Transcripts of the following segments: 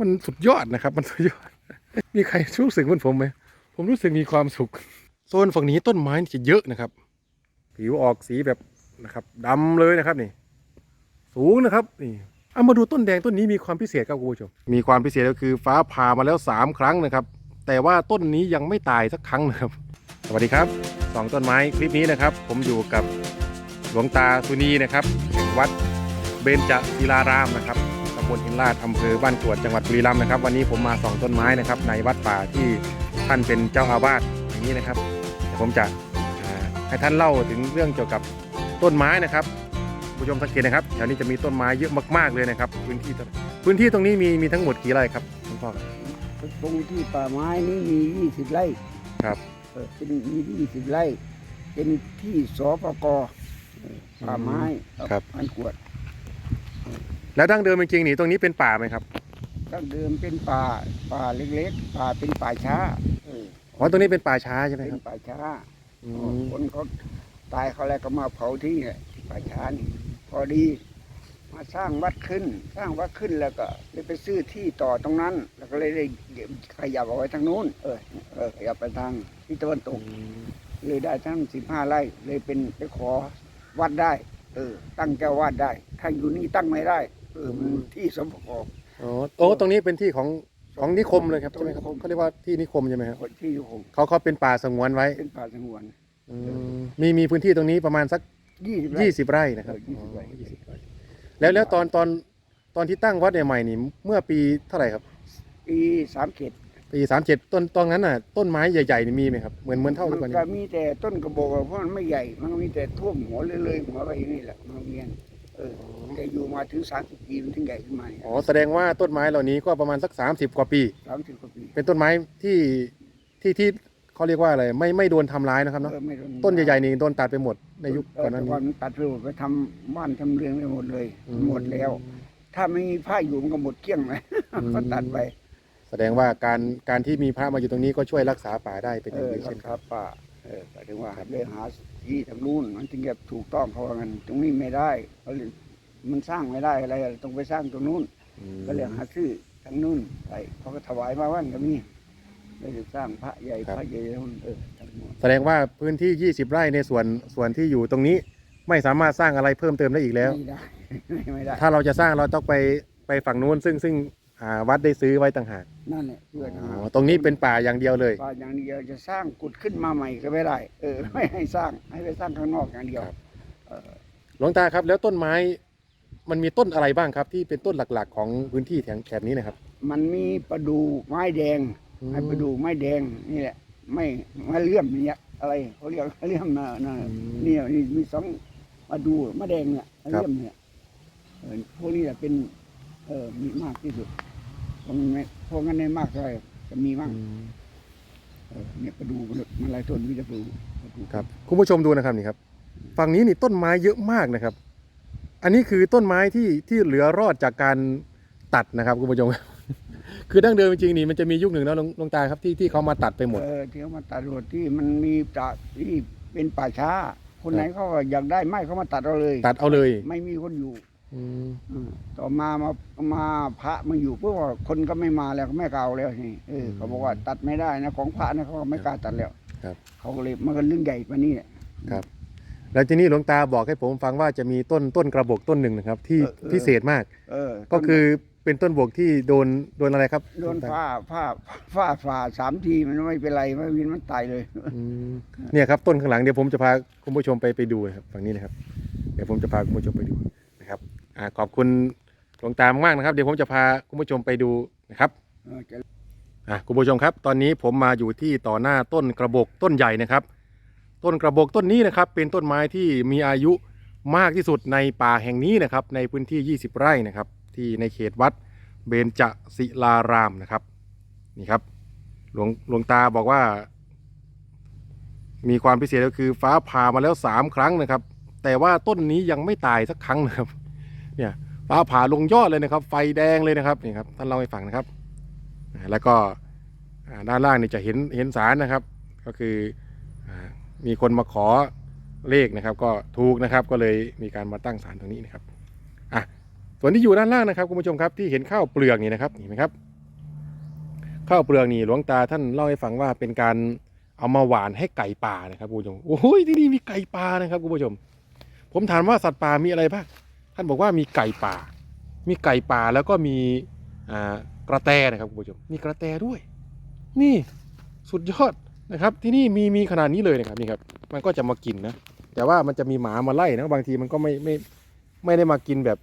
มันสุดยอดนะครับ มันสุดยอด มีใครรู้สึกเหมือนผมไหม ผมรู้สึกมีความสุข โซนฝั่งนี้ต้นไม้จะเยอะนะครับ ผิวออกสีแบบนะครับดำเลยนะครับนี่ สูงนะครับนี่เอามาดูต้นแดงต้นนี้มีความพิเศษครับคุณผู้ชม มีความพิเศษก็คือฟ้าผ่ามาแล้วสามครั้งนะครับ แต่ว่าต้นนี้ยังไม่ตายสักครั้งนะครับ สวัสดีครับสองต้นไม้คลิปนี้นะครับ ผมอยู่กับหลวงตาสุนีนะครับแห่งวัดเบญจศิลารามนะครับ บลหินลาดอำเภอบ้านกรวดจังหวัดบุรีรัมย์นะครับวันนี้ผมมาส่องต้นไม้นะครับ ในวัดป่าที่ท่านเป็นเจ้าอาวาสอย่างนี้นะครับเดี๋ยวผมจะอ่าให้ท่านเล่าถึงเรื่องเกี่ยวกับต้นไม้นะครับคุณผู้ชมสังเกตนะครับแถวนี้จะมีต้นไม้เยอะมากๆเลยนะครับพื้นที่ตรงพื้นที่ตรงนี้มีมีทั้งหมดกี่ไร่ครับคุณพ่อครับตรงที่ป่าไม้นี่มี 20 ไร่ครับเออเป็นมี20ไร่ เป็นที่สปกเออป่าไม้ครับอันกวด แล้วดั้งเดิมจริงๆนี่ตรงนี้เป็นป่าไหมครับตั้งเดิมเป็นป่าป่าเล็กๆ ป่าเป็นป่าช้าเอออ๋อตรงนี้เป็นป่าช้าใช่ไหมเป็ครันบป่าช้าอืม คนเขาตายเขาแล้วก็มาเผาที่เนี่ยที่ป่าช้านี่พอดี มาสร้างวัดขึ้น สร้างวัดขึ้นแล้วก็เลยไปซื้อที่ต่อตรงนั้น แล้วก็เลยได้ขยับเอาไว้ทางนู้น เออเออขยับไปทางทิศตะวันตก เลยได้ทั้งสิบห้าไร่เลยเป็นไปขอวัดได้ เออ ตั้งเจ้าวาดได้ถ้าอยู่นี่ตั้งไม่ได้ เออมันที่สมประกอบ อ๋อโอ้ตรงนี้เป็นที่ของของนิคมเลยครับตรใช่งไหมนิครับคมเขาเรียกว่าที่นิคมใช่ไหมครับคนที่อยู่คงเขาเขาเป็นป่าสงวนไว้เป็นป่าสงวนอืมมีมีพื้นที่ตรงนี้ประมาณสักยี่สิบไร่ยี่สิบไร่นะครับเออ20ไร่อ๋อ20ไร่แล้วแล้วตอนตอนตอนที่ตั้งวัดใหม่ๆนี่เมื่อปีเท่าไหร่ครับ ปีสามเขตปีสามเจ็ดต้นตอนนั้นน่ะ ต้นไม้ใหญ่ๆนี่มีไหมครับเหมือนเหมือนเท่าทุกวันมันนี้ก็มีแต่ต้นกระบอกอะเพราะมันไม่ใหญ่ มันก็มีแต่ท่วมหัวเลยๆหัวไปอย่างนี้แหละมาเวียน เออแต่อยู่มาถึงสามสิบปีมันถึงใหญ่ขึ้นมาอ๋อแสดงว่าต้นไม้เหล่านี้ก็ประมาณสักสามสิบกว่าปี สามสิบกว่าปีเป็นต้นไม้ที่ที่ที่เขาเรียกว่าอะไรไม่ไม่โดนทำร้ายนะครับเนาะเออไม่โดต้นใหญ่ๆนี่โดนตัดไปหมดในยุคก่อนหน้าเแต่นี้ก่อนมันตัดไปหมดไปทำบ้านทำเรือนไปหมดเลยอืหมดแล้ว ถ้าไม่มีผ้าอยู่มันก็หมดเกลี้ยงเลยอืมก็ตัดไปแสดงว่าการการที่มีพระมาอยู่ตรงนี้ก็ช่วยรักษาป่าได้เป็นอเอย่างอดีรัเช่นกกัน ษาป่าเออหมายถึงว่าเลยหา ที่ทางนู้นมันถึงจะถูกต้องเขาว่างั้นตรงนี้ไม่ได้เขาเลยมันสร้างไม่ได้อะไรต้องไปสร้างตรงนู้นอืมก็เลยหาซื้อทางนู้นไปเขาก็ถวายมาว่านก็มีเลยจะสร้างพระใหญ่พระใหญ่ทั้งนู้นเออทั้งหมดแสดงว่าพื้นที่ 20 ไร่ในส่วนส่วนที่อยู่ตรงนี้ไม่สามารถสร้างอะไรเพิ่มเติมได้อีกแล้ว ไม่ได้ ไม่ได้ถ้าเราจะสร้างเราต้องไปไปฝั่งนู้นซึ่งซึ่ง อ่าวัดได้ซื้อไว้ต่างหากนั่นแหละเพื่อนอ๋อตรงนี้เป็นป่าอย่างเดียวเลยป่าอย่างเดียวจะสร้างกุดขึ้นมาใหม่ก็ไม่ได้ เออ ไม่ให้สร้างให้ไปสร้างข้างนอกอย่างเดียวครับ เออหลวงตาครับ แล้วต้นไม้มันมีต้นอะไรบ้างครับ ที่เป็นต้นหลักๆ ของพื้นที่แถบแถบนี้นะครับมันมีประดูไม้แดงอืมให้ประดูไม้แดงนี่แหละ ไม่ไม้เลื่อมเนี่ยอะไรเขาเรียกเลื่อมนะนะอืม เนี่ยนี่มีสองมาดูไม้แดงเนี่ยครับเลื่อมเนี่ยเออพวกนี้แหละเป็น เออมีมากที่สุดพว กนั้นไม่พวกนั้นไม่มากเท่าไหร่จะมีมากอืมเออเนี่ยประดูมันหลายต้นมีแต่ประดูประดูครับคุณผู้ชมดูนะครับนี่ครับฝั่งนี้นี่ต้นไม้เยอะมากนะครับ อันนี้คือต้นไม้ที่ที่เหลือรอดจากการตัดนะครับคุณผู้ชมคือดั้งเดิมจริงๆนี่มันจะมียุคหนึ่งนะหลวงหลวงตาครับที่ที่เขามาตัดไปหมดเออที่เขามาตัดรถที่มันมีตาที่เป็นป่าช้า คนไหนเขาก็อยากได้ไม้เขามาตัดเราเลย ตัดเอาเลย ไม่มีคนอยู่ อืมอืมต่อมามามาพระมาอยู่เพื่อว่าคนก็ไม่มาแล้วก็ไม่กล่าวแล้วนี่เออเขาบอกว่าตัดไม่ได้นะของพระนะเขาก็ไม่กล้าตัดแล้วครับ เขาก็เลยมันก็เรื่องใหญ่กว่านี้แหละ ครับ แล้วทีนี้หลวงตาบอกให้ผมฟังว่าจะมีต้นต้นกระบอกต้นหนึ่งนะครับ ที่เออเออ พิเศษมาก เออก็คือเป็นต้นบวกที่โดนโดนอะไรครับโดนฟ้าฟ้าฟ้าฝ่าสามทีมันไม่เป็นไรไม่วินมันตายเลย อืมเนี่ยครับต้นข้างหลังเดี๋ยวผมจะพาคุณผู้ชมไปไปดูนะครับฝั่งนี้นะครับ เดี๋ยวผมจะพาคุณผู้ชมไปดูนะครับ อ่าขอบคุณหลวงตามากนะครับ เดี๋ยวผมจะพาคุณผู้ชมไปดูนะครับเออจะอะคุณผู้ชมครับ ตอนนี้ผมมาอยู่ที่ต่อหน้าต้นกระบอกต้นใหญ่นะครับ ต้นกระบอกต้นนี้นะครับ เป็นต้นไม้ที่มีอายุมากที่สุดในป่าแห่งนี้นะครับ ในพื้นที่ 20 ไร่นะครับ ที่ในเขตวัดเบญจศิลารามนะครับนี่ครับหลวงหลวงตาบอกว่า มีความพิเศษก็คือฟ้าผ่ามาแล้วสามครั้งนะครับ แต่ว่าต้นนี้ยังไม่ตายสักครั้งนะครับ เนี่ยฟ้าผ่าลงยอดเลยนะครับ ไฟแดงเลยนะครับนี่ครับท่านเล่าให้ฟังนะครับ แล้วก็ด้านล่างนี่จะเห็นเห็นสารนะครับ ก็คือมีคนมาขอเลขนะครับ ก็ถูกนะครับก็เลยมีการมาตั้งสารตรงนี้นะครับอะส่วนที่อยู่ด้านล่างนะครับคุณผู้ชมครับที่เห็นข้าวเปลือกนี่นะครับเห็นไหมครับข้าวเปลือกนี่หลวงตาท่านเล่าให้ฟังว่าเป็นการเอามาหวานให้ไก่ป่านะครับคุณผู้ชมโอ้ยที่นี่มีไก่ป่านะครับคุณผู้ชม ผมถามว่าสัตว์ป่ามีอะไรบ้าง ท่านบอกว่ามีไก่ป่า มีไก่ป่าแล้วก็มีกระแตนะครับคุณผู้ชมมีกระแตด้วย นี่สุดยอดนะครับ ที่นี่มีมีขนาดนี้เลยนะครับนี่ครับ มันก็จะมากินนะ แต่ว่ามันจะมีหมามาไล่นะบางทีมันก็ไม่ไม่ไม่ได้มากินแบบ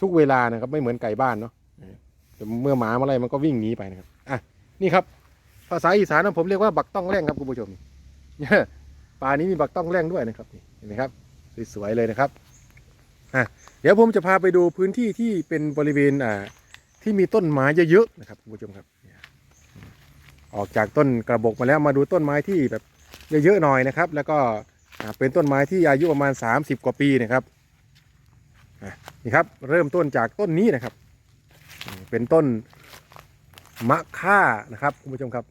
ทุกเวลานะครับไม่เหมือนไก่บ้านเนาะเมื่อหมามาไล่มันก็วิ่งหนีไปนะครับอะนี่ครับ ภาษาอีสานนะผมเรียกว่าบักต้องแร่งครับคุณผู้ชมป่านี้มีบักต้องแร่งด้วยนะครับเห็นไหมครับสวยๆเลยนะครับ เดี๋ยวผมจะพาไปดูพื้นที่ที่เป็นบริเวณอ่าที่มีต้นไม้เยอะๆนะครับคุณผู้ชมครับ ออกจากต้นกระบอกมาแล้วมาดูต้นไม้ที่แบบเยอะๆหน่อยนะครับ แล้วก็เป็นต้นไม้ที่อายุประมาณ 30 กว่าปีนะครับนี่ครับเริ่มต้นจากต้นนี้นะครับ เป็นต้นมะค่านะครับคุณผู้ชมครับ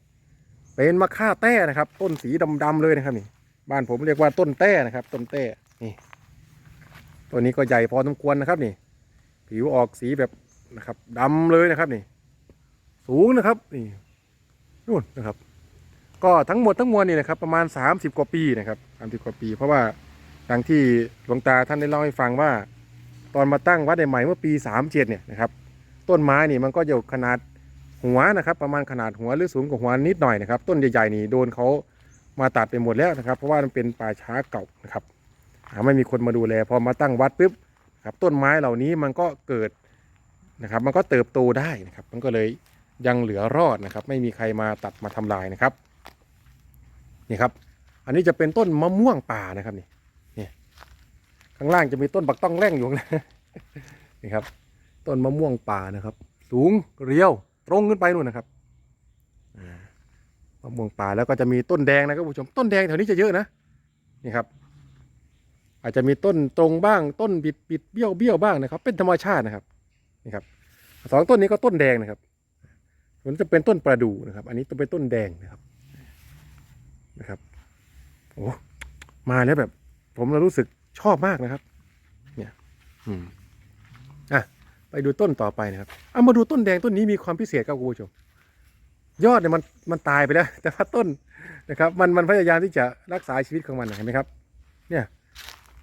เป็นมะค่าแต้นะครับ ต้นสีดำๆเลยนะครับนี่บ้านผมเรียกว่าต้นแต้นะครับ ต้นแต้นี่ ต้นนี้ก็ใหญ่พอสมควรนะครับนี่ ผิวออกสีแบบนะครับดำเลยนะครับนี่ สูงนะครับนี่นู่นนะครับ ก็ทั้งหมดทั้งมวลนี่นะครับ ประมาณ 30 กว่าปีนะครับ30กว่าปี เพราะว่าดังที่หลวงตาท่านได้เล่าให้ฟังว่า ตอนมาตั้งวัดใหม่เมื่อปี 37เนี่ยนะครับ ต้นไม้นี่มันก็อยู่ขนาดหัวนะครับ ประมาณขนาดหัวหรือสูงกว่าหัวนิดหน่อยนะครับ ต้นใหญ่ๆนี่โดนเขามาตัดไปหมดแล้วนะครับ เพราะว่ามันเป็นป่าช้าเก่านะครับ ไม่มีคนมาดูแลพอมาตั้งวัดปุ๊บครับต้นไม้เหล่านี้มันก็เกิดนะครับ มันก็เติบโตได้นะครับ มันก็เลยยังเหลือรอดนะครับ ไม่มีใครมาตัดมาทำลายนะครับนี่ครับ อันนี้จะเป็นต้นมะม่วงป่านะครับนี่นี่ข้างล่างจะมีต้นบักต้องแร่งอยู่นะนี่ครับ ต้นมะม่วงป่านะครับ สูงเรียวตรงขึ้นไปนู่นนะครับมะม่วงป่าแล้วก็จะมีต้นแดงนะครับคุณผู้ชมต้นแดงแถวนี้จะเยอะนะนี่ครับ อาจจะมีต้นตรงบ้างต้นบิดบิดเบี้ยวเบี้ยวบ้างนะครับ เป็นธรรมชาตินะครับนี่ครับสองต้นนี้ก็ต้นแดงนะครับมันจะเป็นต้นประดู่นะครับ อันนี้ต้องเป็นต้นแดงนะครับนะครับโอ้มาแล้วแบบ ผมรู้สึกชอบมากนะครับ เนี่ย อืมอะไปดูต้นต่อไปนะครับเอามาดูต้นแดงต้นนี้มีความพิเศษครับคุณผู้ชม ยอดเนี่ยมันมันตายไปแล้ว แต่ว่าต้นนะครับ มันมันพยายามที่จะรักษาชีวิตของมันเห็นไหมครับ เนี่ย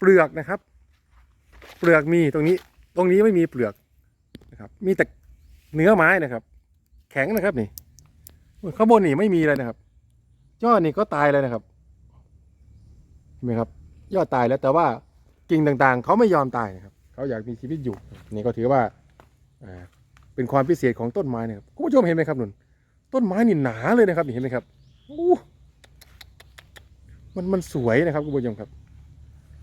ปลือกนะครับ เปลือกมีตรงนี้ ตรงนี้ไม่มีเปลือกนะครับ มีแต่เนื้อไม้นะครับ แข็งนะครับนี่ข้างบนนี่ไม่มีเลยนะครับ ยอดนี่ก็ตายเลยนะครับเห็นไหมครับ ยอดตายแล้วแต่ว่ากิ่งต่างๆ เขาไม่ยอมตายนะครับ เขาอยากมีชีวิตอยู่นี่ก็ถือว่าเป็นความพิเศษของต้นไม้นะครับคุณผู้ชมเห็นไหมครับนุ่นต้นไม้นี่หนาเลยนะครับเห็นไหมครับมันมันสวยนะครับคุณผู้ชมครับ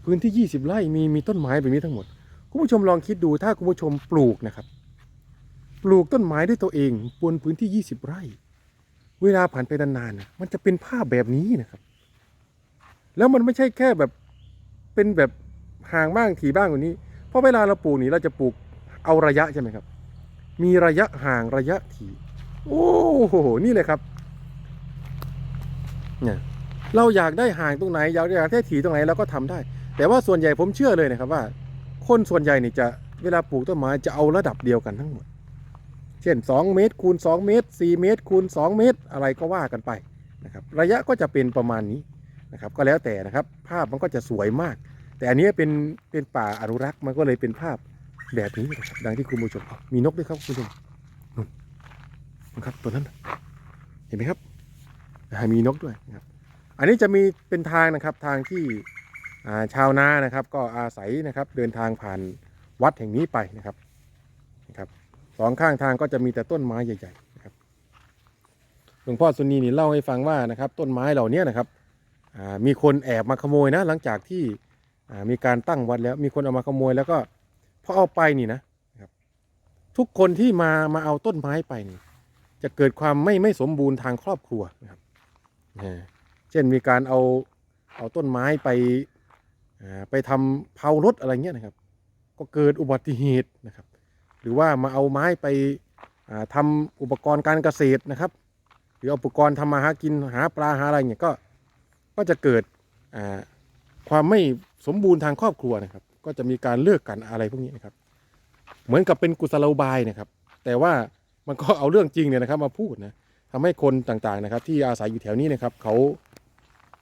พื้นที่ 20 ไร่มีมีต้นไม้แบบนี้ทั้งหมด คุณผู้ชมลองคิดดูถ้าคุณผู้ชมปลูกนะครับ ปลูกต้นไม้ด้วยตัวเองบนพื้นที่ 20 ไร่ เวลาผ่านไปนานๆมันจะเป็นภาพแบบนี้นะครับ แล้วมันไม่ใช่แค่แบบเป็นแบบห่างบ้างถี่บ้างกว่านี้ เพราะเวลาเราปลูกนี่เราจะปลูกเอาระยะใช่ไหมครับ มีระยะห่างระยะถี่โอ้โหนี่เลยครับเนี่ยเราอยากได้ห่างตรงไหน อยากได้อยากได้ถี่ตรงไหนเราก็ทำได้ แต่ว่าส่วนใหญ่ผมเชื่อเลยนะครับว่า คนส่วนใหญ่นี่จะเวลาปลูกต้นไม้จะเอาระดับเดียวกันทั้งหมด เช่น 2 เมตรคูณ 2 เมตร 4 เมตรคูณ 2 เมตร อะไรก็ว่ากันไปนะครับระยะก็จะเป็นประมาณนี้นะครับก็แล้วแต่นะครับภาพมันก็จะสวยมาก แต่อันนี้เป็นเป็นป่าอนุรักษ์มันก็เลยเป็นภาพแบบนี้นะครับดังที่คุณผู้ชมมีนกด้วยครับคุณผู้ชมนู่นนะครับตัวนั้นเห็นไหมครับมีนกด้วยนะครับ อันนี้จะมีเป็นทางนะครับทางที่ ชาวนานะครับ ก็อาศัยนะครับเดินทางผ่านวัดแห่งนี้ไปนะครับนะครับสองข้างทางก็จะมีแต่ต้นไม้ใหญ่ๆนะครับหลวงพ่อสุนีนี่เล่าให้ฟังว่านะครับ ต้นไม้เหล่านี้นะครับมีคนแอบมาขโมยนะหลังจากที่มีการตั้งวัดแล้วมีคนเอามาขโมยแล้วก็พอเอาไปนี่นะครับ ทุกคนที่มามาเอาต้นไม้ไปนี่ จะเกิดความไม่ไม่สมบูรณ์ทางครอบครัวนะครับอ่าเช่นมีการเอาเอาต้นไม้ไป ไปทำเผารถอะไรเงี้ยนะครับ ก็เกิดอุบัติเหตุนะครับ หรือว่ามาเอาไม้ไปอ่าทำอุปกรณ์การเกษตรนะครับ หรืออุปกรณ์ทำมาหากินหาปลาหาอะไรเงี้ยก็ก็จะเกิดความไม่สมบูรณ์ทางครอบครัวนะครับ ก็จะมีการเลิกกันอะไรพวกนี้นะครับ เหมือนกับเป็นกุศโลบายนะครับ แต่ว่ามันก็เอาเรื่องจริงเนี่ยนะครับมาพูดนะทำให้คนต่างๆนะครับ ที่อาศัยอยู่แถวนี้นะครับเขา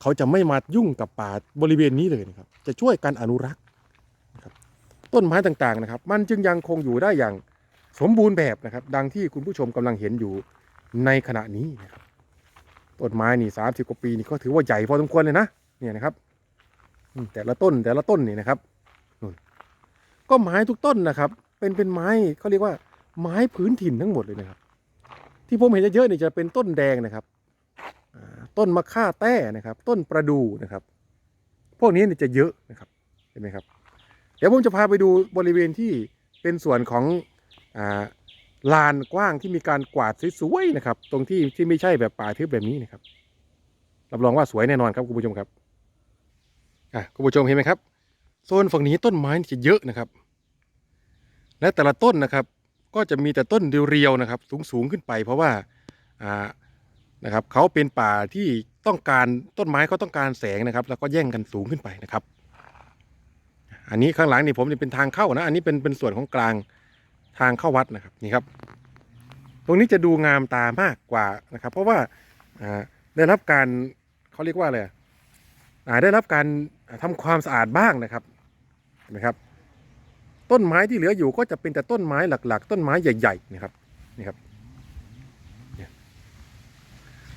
เขาจะไม่มายุ่งกับป่าบริเวณนี้เลยนะครับ จะช่วยกันอนุรักษ์นะครับต้นไม้ต่างๆนะครับ มันจึงยังคงอยู่ได้อย่างสมบูรณ์แบบนะครับ ดังที่คุณผู้ชมกำลังเห็นอยู่ในขณะนี้นะครับต้นไม้นี่สามสิบกว่าปีนี่ก็ถือว่าใหญ่พอสมควรเลยนะเนี่ยนะครับแต่ละต้นแต่ละต้นนี่นะครับนู่นก็ไม้ทุกต้นนะครับ เป็นเป็นไม้เขาเรียกว่าไม้พื้นถิ่นทั้งหมดเลยนะครับ ที่ผมเห็นเยอะๆนี่จะเป็นต้นแดงนะครับ ต้นมะค่าแต้นะครับ ต้นประดู่นะครับ พวกนี้จะเยอะนะครับเห็นไหมครับ เดี๋ยวผมจะพาไปดูบริเวณที่เป็นส่วนของอลานกว้างที่มีการกวาดสวยๆนะครับ ตรงที่ที่ไม่ใช่แบบป่าทึบแบบนี้นะครับรับรองว่าสวยแน่นอนครับคุณผู้ชมครับอะคุณผู้ชมเห็นไหมครับโซนฝั่งนี้ต้นไม้จะเยอะนะครับ และแต่ละต้นนะครับ ก็จะมีแต่ต้นเรียวๆนะครับ สูงๆขึ้นไป เพราะว่า นะครับเขาเป็นป่าที่ต้องการต้นไม้เขาต้องการแสงนะครับ แล้วก็แย่งกันสูงขึ้นไปนะครับ อันนี้ข้างหลังนี่ผมนี่เป็นทางเข้านะ อันนี้เป็นเป็นส่วนของกลางทางเข้าวัดนะครับนี่ครับ ตรงนี้จะดูงามตามากกว่านะครับ เพราะว่าได้รับการเขาเรียกว่าอะไระได้รับการทำความสะอาดบ้างนะครับเห็นไหมครับ ต้นไม้ที่เหลืออยู่ก็จะเป็นแต่ต้นไม้หลัก ๆ ต้นไม้ใหญ่ๆนะครับนี่ครับ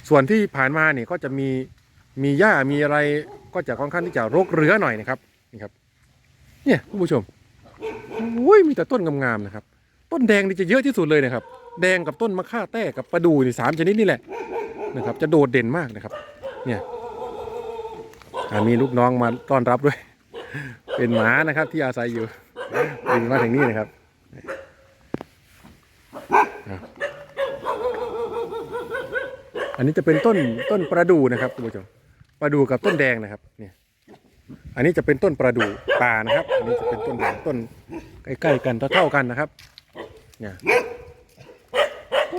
ส่วนที่ผ่านมาเนี่ยก็จะมีมีหญ้ามีอะไรก็จะค่อนข้างที่จะรกเรื้อหน่อยนะครับนี่ครับ เนี่ยคุณผู้ชมโอ้ยมีแต่ต้นงามๆนะครับ ต้นแดงนี่จะเยอะที่สุดเลยนะครับ แดงกับต้นมะค่าแต้กับประดูนี่สามชนิดนี่แหละนะครับ จะโดดเด่นมากนะครับ เนี่ยมีลูกน้องมาต้อนรับด้วย เป็นหมานะครับที่อาศัยอยู่บินมาถึงนี่นะครับอะอั นนี้จะเป็นต้นต้นประดู่นะครับคุณผู้ชมประดู่กับต้นแดงนะครับเนี่ยอันนี้จะเป็นต้นประดู่ป่านะครับ อันนี้จะเป็นต้นแดงต้นใกล้ๆกันเท่าๆกันนะครับ เนี่ย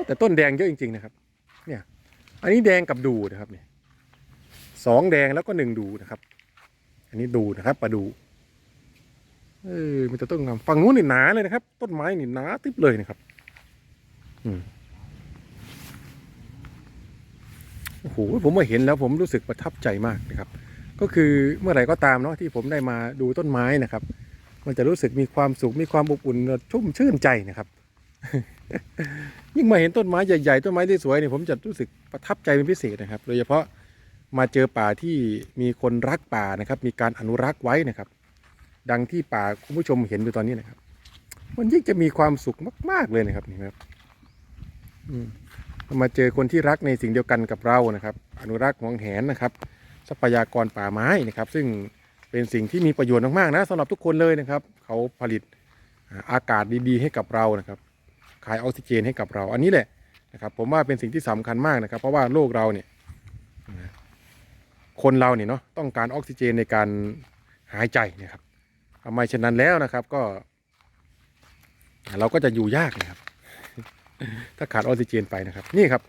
แต่ต้นแดงเยอะจริง ๆนะครับ เนี่ย อันนี้แดงกับดูนะครับเนี่ยสองแดงแล้วก็หนึ่งดูนะครับ อันนี้ดูนะครับประดู่เออมันจะต้นงามฝั่งนู้นนี่หนาเลยนะครับ ต้นไม้นี่หนาติบเลยนะครับ อืม โอ้โหผมมาเห็นแล้วผมรู้สึกประทับใจมากนะครับ ก็คือเมื่อไหร่ก็ตามเนาะที่ผมได้มาดูต้นไม้นะครับ มันจะรู้สึกมีความสุขมีความอบอุ่นชุ่มชื่นใจนะครับ ยิ่งมาเห็นต้นไม้ใหญ่ๆต้นไม้ที่สวยเนี่ยผมจะรู้สึกประทับใจเป็นพิเศษนะครับ โดยเฉพาะมาเจอป่าที่มีคนรักป่านะครับ มีการอนุรักษ์ไว้นะครับ ดังที่ป่าคุณผู้ชมเห็นอยู่ตอนนี้นะครับ มันยิ่งจะมีความสุขมาก ๆเลยนะครับนี่ครับ อืม มาเจอคนที่รักในสิ่งเดียวกันกับเรานะครับ อนุรักษ์หวงแหนนะครับ ทรัพยากรป่าไม้นะครับ ซึ่งเป็นสิ่งที่มีประโยชน์มากๆนะสำหรับทุกคนเลยนะครับ เขาผลิตอากาศดีๆ ให้กับเรานะครับ ขายออกซิเจนให้กับเรา อันนี้แหละนะครับ ผมว่าเป็นสิ่งที่สำคัญมากนะครับ เพราะว่าโลกเราเนี่ยคนเราเนี่ยเนาะต้องการออกซิเจนในการหายใจนะครับทำไมเช่นนั้นแล้วนะครับก็ เราก็จะอยู่ยากนะครับ ถ้าขาดออกซิเจนไปนะครับ นี่ครับ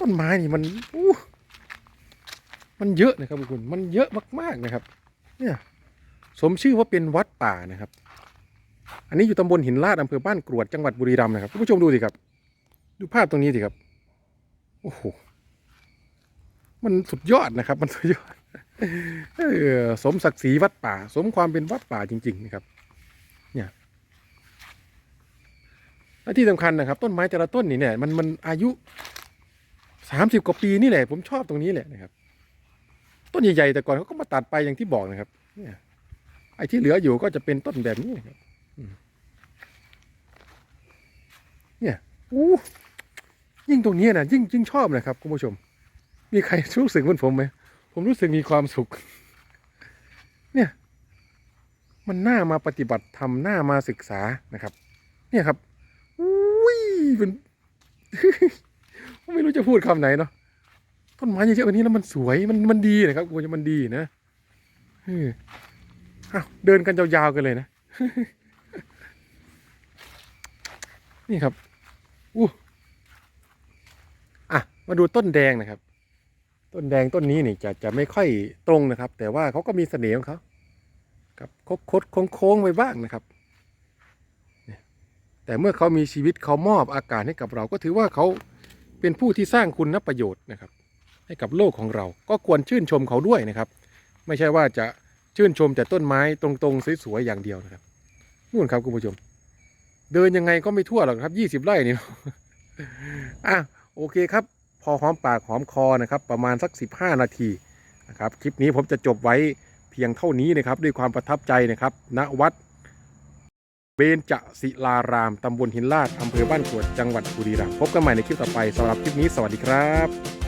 ต้นไม้นี่มันอู้มันเยอะนะครับคุณมันเยอะมากๆนะครับ เนี่ย สมชื่อว่าเป็นวัดป่านะครับ อันนี้อยู่ตำบลหินลาดอำเภอบ้านกรวดจังหวัดบุรีรัมย์นะครับคุณผู้ชมดูสิครับ ดูภาพตรงนี้สิครับโอ้โหมันสุดยอดนะครับ มันสุดยอดเออสมศักดิ์ศรีวัดป่า สมความเป็นวัดป่าจริง ๆ นะครับ เนี่ย และที่สำคัญนะครับ ต้นไม้แต่ละต้นนี่เนี่ยมันมันอายุสามสิบกว่าปีนี่แหละ ผมชอบตรงนี้แหละนะครับ ต้นใหญ่ๆแต่ก่อนเขาก็มาตัดไปอย่างที่บอกนะครับ เนี่ย ไอ้ที่เหลืออยู่ก็จะเป็นต้นแบบนี้นะครับเนี่ยอู้ยิ่งตรงนี้นะยิ่งยิ่งชอบนะครับคุณผู้ชม มีใครรู้สึกเหมือนผมไหมผมรู้สึกมีความสุข เนี่ย มันน่ามาปฏิบัติธรรมน่ามาศึกษานะครับ เนี่ยครับ เป็น ไม่รู้จะพูดคำไหนเนาะต้นไม้เยอะๆแบบนี้แล้วมันสวยมันมันดีนะครับคุณผู้ชมมันดีนะเอออ้าวเดินกันยาวๆกันเลยนะ นี่ครับอู้อะมาดูต้นแดงนะครับ ต้นแดงต้นนี้นี่จะจะไม่ค่อยตรงนะครับ แต่ว่าเขาก็มีเสน่ห์ของเขาครับคดคดโค้งโค้งๆไปบ้างนะครับ แต่เมื่อเขามีชีวิตเขามอบอากาศให้กับเราก็ถือว่าเขาเป็นผู้ที่สร้างคุณประโยชน์นะครับ ให้กับโลกของเรา ก็ควรชื่นชมเขาด้วยนะครับ ไม่ใช่ว่าจะชื่นชมแต่ต้นไม้ตรงๆสวยๆอย่างเดียวนะครับนู่นครับคุณผู้ชม เดินยังไงก็ไม่ทั่วหรอกครับยี่สิบไร่นี่อะโอเคครับ พอหอมปากหอมคอนะครับ ประมาณสัก 15 นาทีนะครับ คลิปนี้ผมจะจบไว้เพียงเท่านี้นะครับ ด้วยความประทับใจนะครับณวัด เบญจศิลาราม ตำบลหินลาด อำเภอบ้านกวด จังหวัดบุรีรัมย์ พบกันใหม่ในคลิปต่อไป สำหรับคลิปนี้ สวัสดีครับ